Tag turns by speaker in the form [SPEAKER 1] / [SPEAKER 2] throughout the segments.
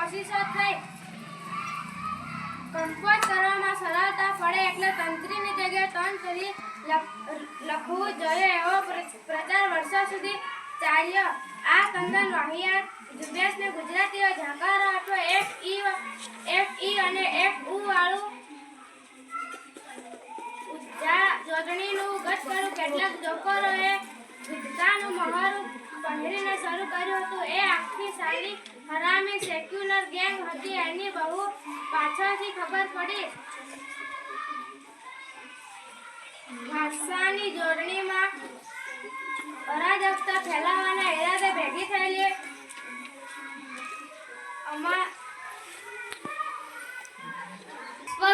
[SPEAKER 1] કોશિશો કરવામાં સરળતા પડે એટલે તંત્રીની જગ્યાએ તંત્રી લખ- લખવું જોઈએ એવો પ્રચાર વર્ષો સુધી ચાલ્યો. આ કંદન વાહિયાત ઝુંબેશને ગુજરાતીઓ ઝાંકાર આપ્યો એક ઈ એફ ઈ અને એક ઉ વાળું જોડણીનું ગત કરું. કેટલાક જોકરોએ કર્યું હતું એ આખી સારી હરામી સેક્યુલર ગેંગ હતી. એની બહુ પાછળથી ખબર પડી. ભાષાની જોડણીમાં અરાજકતા ફેલાવાના ઈરાદે ભેગી થયેલી.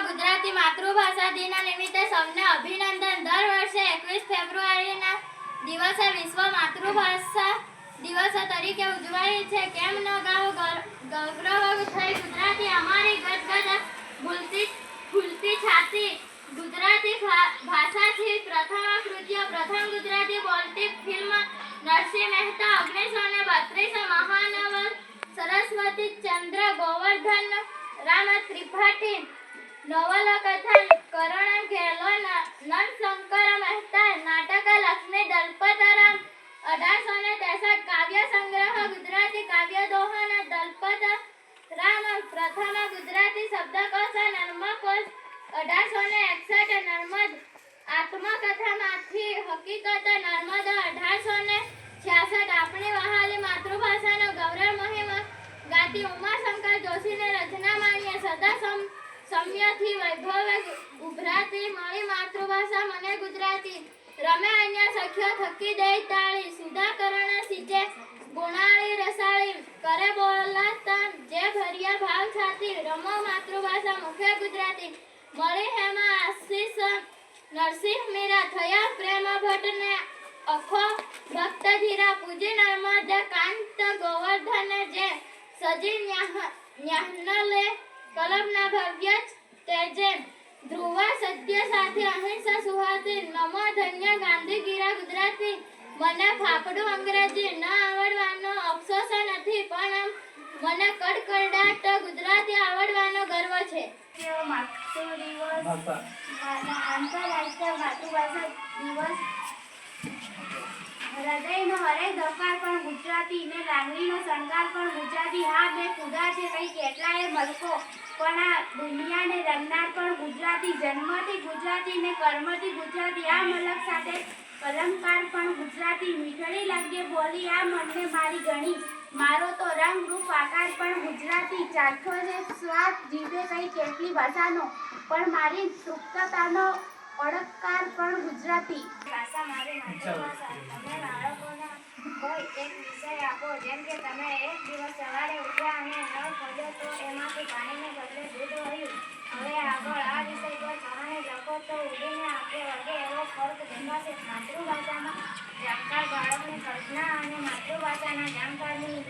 [SPEAKER 2] ગુજરાતી માતૃભાષા દિનના નિમિત્તે સૌને અભિનંદન. દર વર્ષે એકવીસ ફેબ્રુઆરીના દિવસે વિશ્વ માતૃભાષા દિવસ તરીકે ઉજવાય છે. કેમ ન ગાવ ગૌરવ થઈ ગુજરાતી? અમારી ગદગદ ભૂલતી ભૂલતી છાતી. ગુજરાતી ભાષાથી પ્રથમ કૃત્ય પ્રથમ ગુજરાતી બોલતી ફિલ્મ નરસિંહ મહેતા ઓગણીસો ને બત્રીસ મહાનવ સરસ્વતી ચંદ્ર ગોવર્ધન રામ ત્રિપાઠી નવલકથા કાવ્ય સંગ્રહ ગુજરાતી કાવ્ય દોહન દલપત રામ પ્રથમ ગુજરાતી શબ્દકોશ નર્મકોશ અઢારસો ને એકસઠ નર્મદ આત્મકથામાંથી હકીકત નર્મદ અઢારસો ને છ્યાસઠ. આપણી વહાલી માતૃભાષાનો ગૌરવ મહિમા. ગાતી ઉમાશંકર જોશીને રચના માણીએ સદા સમ, સમ્યથી વૈભવે ઉભરાતી. મારી માતૃભાષા મને ગુજરાતી. રમે અન્ય સખ્યો થકી દઈ તાળી સુધાકરણ સિંચે ગુણાળી રસાળી, કરે બોલાતા જે ભર્યા ભાવ છાતી, રમો માતૃભાષા મુખે ગુજરાતી. મળી હેમાં આશીષ, નરસિંહ મીરા થયા પ્રેમ ભટ્ટને, અખો ભક્ત ધીરા પૂજી નર્મદ કાંત ગોવર્ધન, જે સજી ન્યાહ, ન્યાહનલે કલમના ભવ્ય તેજે ધ્રુવ સત્ય સાથે અહિંસા ગુજરાતી. મને ફાફડું અંગ્રેજી ન આવડવાનો અફસોસ નથી પણ મને કડકડાટ ગુજરાતી આવડવાનો ગર્વ છે.
[SPEAKER 1] માતૃ દિવસ આંતરરાષ્ટ્રીય માતૃભાષા દિવસ હૃદયનો હરેક ધબકાર પણ ગુજરાતી ને લાગણીનો શણગાર પણ ગુજરાતી. હા બે ખુદા છે કઈ કેટલાય મલકો પણ આ દુનિયાને રંગનાર પણ ગુજરાતી. જન્મથી ગુજરાતી ને કર્મથી ગુજરાતી. આ મલક સાથે કલમકાર પણ ગુજરાતી મીઠડી લાગે બોલી આ મનને મારી ગણી. મારો તો રંગ રૂપ આકાર પણ ગુજરાતી. ચાખો છે સ્વાદ જીભે કઈ કેટલી ભાષાનો. પણ મારી સુપ્તતાનો ઓળખકાર પણ ગુજરાતી. ભાષા મારી માતૃભાષા. તમે બાળકોને કોઈ એક વિષય આપો, જેમ કે તમે એક દિવસ સવારે ઉઠ્યા વાક્ય વગેરે એવો ફર્ક ફરક છે. માતૃભાષામાં જાણકાર બાળકની કલ્પના અને માતૃભાષાના જાણકારની